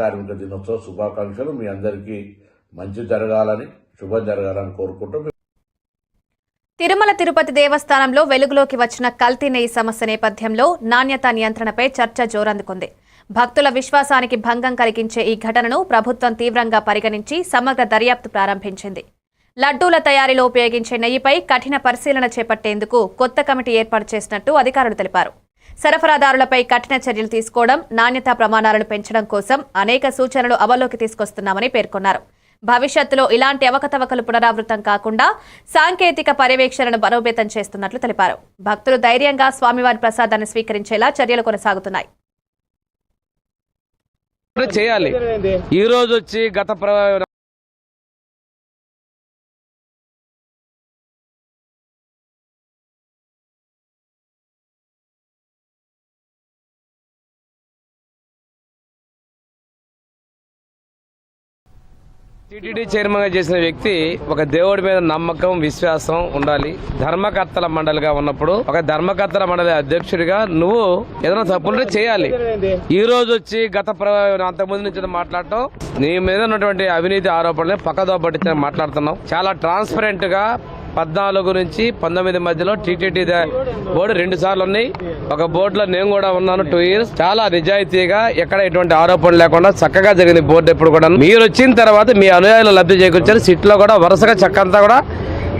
కార్మిక దినోత్సవ శుభాకాంక్షలు. మీ అందరికీ మంచి జరగాలని శుభం జరగాలని కోరుకుంటూ తిరుమల తిరుపతి దేవస్థానంలో వెలుగులోకి వచ్చిన కల్తీ నెయ్యి సమస్య నేపథ్యంలో నాణ్యత నియంత్రణపై చర్చ జోరందుకుంది. భక్తుల విశ్వాసానికి భంగం కలిగించే ఈ ఘటనను ప్రభుత్వం తీవ్రంగా పరిగణించి సమగ్ర దర్యాప్తు ప్రారంభించింది. లడ్డూల తయారీలో ఉపయోగించే నెయ్యిపై కఠిన పరిశీలన చేపట్టేందుకు కొత్త కమిటీ ఏర్పాటు చేసినట్టు అధికారులు తెలిపారు. సరఫరాదారులపై కఠిన చర్యలు తీసుకోవడం నాణ్యతా ప్రమాణాలను పెంచడం కోసం అనేక సూచనలు అమల్లోకి తీసుకొస్తున్నామని పేర్కొన్నారు. భవిష్యత్తులో ఇలాంటి అవకతవకలు పునరావృతం కాకుండా సాంకేతిక పర్యవేక్షణను బలోపేతం చేస్తున్నట్లు తెలిపారు. భక్తులు ధైర్యంగా స్వామివారి ప్రసాదాన్ని స్వీకరించేలా చర్యలు కొనసాగుతున్నాయి. చేయాలి. ఈ రోజు వచ్చి గత టీటీడీ చైర్మన్గా చేసిన వ్యక్తి ఒక దేవుడి మీద నమ్మకం విశ్వాసం ఉండాలి. ధర్మకర్తల మండలిగా ఉన్నప్పుడు ఒక ధర్మకర్తల మండలి అధ్యక్షుడిగా నువ్వు ఏదైనా తప్పులు చేయాలి. ఈ రోజు వచ్చి గత ప్ర- అంతకుముందు నుంచి మాట్లాడటం నీ మీద ఉన్నటువంటి అవినీతి ఆరోపణలు పక్కదో పట్టించిన మాట్లాడుతున్నాం చాలా ట్రాన్స్పరెంట్గా పద్నాలుగు నుంచి పంతొమ్మిది మధ్యలో టీటీడీ బోర్డు రెండు సార్లు ఉన్నాయి. ఒక బోర్డులో నేను కూడా ఉన్నాను టూ ఇయర్స్ చాలా నిజాయితీగా ఎక్కడ ఎటువంటి ఆరోపణలు లేకుండా చక్కగా జరిగింది బోర్డు ఎప్పుడు కూడా. మీరు వచ్చిన తర్వాత మీ అనుయాయులు లబ్ధి చేకూర్చారు. సిట్లో కూడా వరుసగా చక్క అంతా కూడా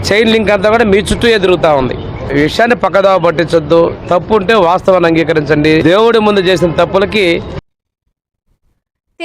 చైన్ లింక్ అంతా కూడా మీ చుట్టూ ఎదురుతా ఉంది. విషయాన్ని పక్కదావ పట్టించొద్దు. తప్పు ఉంటే వాస్తవాన్ని అంగీకరించండి. దేవుడి ముందు చేసిన తప్పులకి